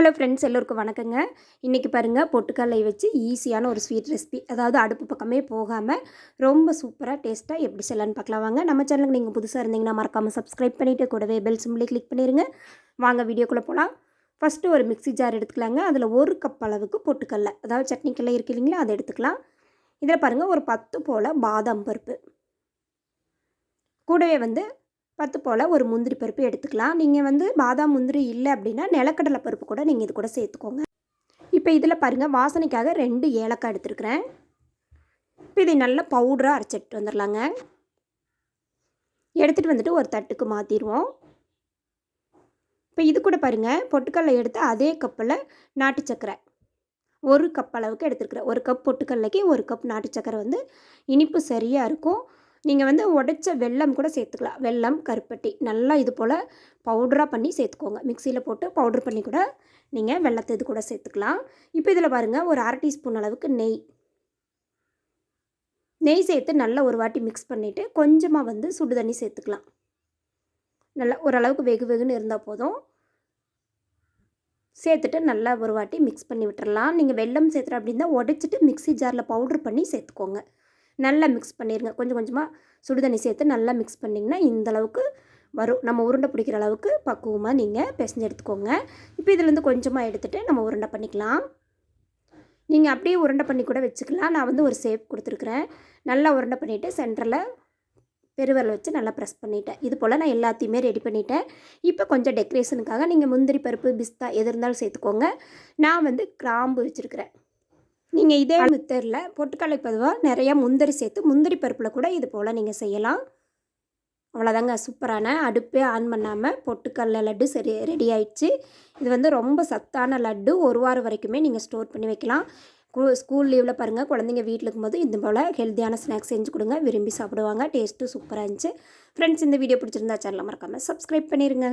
Hello friends எல்லோருக்கும் வணக்கங்க. இன்றைக்கி பாருங்கள் பொட்டுக்கடலை வச்சு ஈஸியான ஒரு ஸ்வீட் ரெசிபி அதாவது அடுப்பு பக்கமே போகாமல் ரொம்ப சூப்பராக டேஸ்ட்டாக எப்படி செய்யலான்னு பார்க்கலாம். வாங்க நம்ம சேனலுக்கு நீங்கள் புதுசாக இருந்தீங்கன்னா மறக்காமல் சப்ஸ்கிரைப் பண்ணிவிட்டு கூடவே பெல் சிம்லி கிளிக் பண்ணிடுங்க வாங்க வீடியோக்குள்ளே போகலாம் ஃபஸ்ட்டு ஒரு மிக்ஸி ஜார் எடுத்துக்கலாங்க. அதில் ஒரு கப் அளவுக்கு பொட்டுக்கடலை. அதாவது சட்னிக்கெல்லாம் இருக்கு இல்லைங்களா அதை எடுத்துக்கலாம். இதில் பாருங்கள் ஒரு பத்து போல் பாதாம் பருப்பு. கூடவே வந்து பத்து போல் ஒரு முந்திரி பருப்பு எடுத்துக்கலாம். நீங்கள் வந்து பாதாம் முந்திரி இல்லை அப்படின்னா நிலக்கடலை பருப்பு கூட நீங்கள் இது கூட சேர்த்துக்கோங்க. இப்போ இதில் பாருங்கள் வாசனைக்காக ரெண்டு ஏலக்காய் எடுத்துருக்குறேன். இப்போ இதை நல்லா பவுடராக அரைச்சிட்டு வந்துடலாங்க. எடுத்துகிட்டு வந்துட்டு ஒரு தட்டுக்கு மாற்றிடுவோம் இப்போ இது கூட பாருங்கள் பொட்டுக்கடலை எடுத்து அதே கப்பில் நாட்டு சக்கரை. ஒரு கப் அளவுக்கு எடுத்துருக்குறேன். ஒரு கப் பொட்டுக்கடலைக்கு ஒரு கப் நாட்டு சக்கரை வந்து இனிப்பு சரியாக இருக்கும். நீங்கள் வந்து உடைச்ச வெல்லம் கூட சேர்த்துக்கலாம். வெல்லம் கருப்பட்டி நல்லா இது போல் பவுடராக பண்ணி சேர்த்துக்கோங்க. மிக்சியில் போட்டு பவுட்ரு பண்ணி கூட நீங்கள் வெள்ளத்தை இது கூட சேர்த்துக்கலாம். இப்போ இதில் பாருங்கள் ஒரு அரை டீஸ்பூன் அளவுக்கு நெய். நெய் சேர்த்து நல்லா ஒரு வாட்டி மிக்ஸ் பண்ணிவிட்டு கொஞ்சமாக வந்து சுடு தண்ணி சேர்த்துக்கலாம். நல்லா ஓரளவுக்கு வெகு வெகுன்னு இருந்தால் போதும். சேர்த்துட்டு நல்லா ஒரு வாட்டி மிக்ஸ் பண்ணி விட்டுறலாம். நீங்கள் வெல்லம் சேர்த்துற அப்படின்னா உடச்சிட்டு மிக்ஸி ஜாரில் பவுட்ரு பண்ணி சேர்த்துக்கோங்க. நல்லா மிக்ஸ் பண்ணிடுங்க கொஞ்சம் கொஞ்சமாக சுடு தண்ணி சேர்த்து நல்லா மிக்ஸ் பண்ணிங்கன்னா இந்தளவுக்கு வரும். நம்ம உருண்டை பிடிக்கிற அளவுக்கு பக்குவமாக நீங்கள் பிசைஞ்சு எடுத்துக்கோங்க. இப்போ இதுலேருந்து கொஞ்சமாக எடுத்துகிட்டு நம்ம உருண்டை பண்ணிக்கலாம். நீங்கள் அப்படியே உருண்டை பண்ணி கூட வச்சுக்கலாம். நான் வந்து ஒரு சேப் கொடுத்துருக்குறேன். நல்லா உருண்டை பண்ணிவிட்டு சென்டரில் பெருவரில் வச்சு நல்லா ப்ரெஸ் பண்ணிட்டேன். இது போல் நான் எல்லாத்தையுமே ரெடி பண்ணிட்டேன். இப்போ கொஞ்சம் டெக்கரேஷனுக்காக நீங்கள் முந்திரி பருப்பு பிஸ்தா எது இருந்தாலும் சேர்த்துக்கோங்க. நான் வந்து கிராம்பு வச்சுருக்கிறேன். நீங்கள் இதே மெத்தடில் பொட்டுக்கடலை பதுவாக நிறையா முந்திரி சேர்த்து முந்திரி பருப்பில் கூட இது போல் நீங்கள் செய்யலாம். அவ்வளோதாங்க சூப்பரான அடுப்பே ஆன் பண்ணாமல் பொட்டுக்கடலை லட்டு சரி ரெடி ஆயிடுச்சு. இது வந்து ரொம்ப சத்தான லட்டு ஒரு வாரம் வரைக்குமே நீங்கள் ஸ்டோர் பண்ணி வைக்கலாம். ஸ்கூல் லீவில் பாருங்கள் குழந்தைங்க வீட்டில் இருக்கும்போது இது போல் ஹெல்த்தியான ஸ்நாக்ஸ் செஞ்சு கொடுங்க விரும்பி சாப்பிடுவாங்க டேஸ்ட்டும் சூப்பராக இருந்துச்சு. ஃப்ரெண்ட்ஸ் இந்த வீடியோ பிடிச்சிருந்தா சேனலை மறக்காமல் சப்ஸ்கிரைப் பண்ணிடுங்க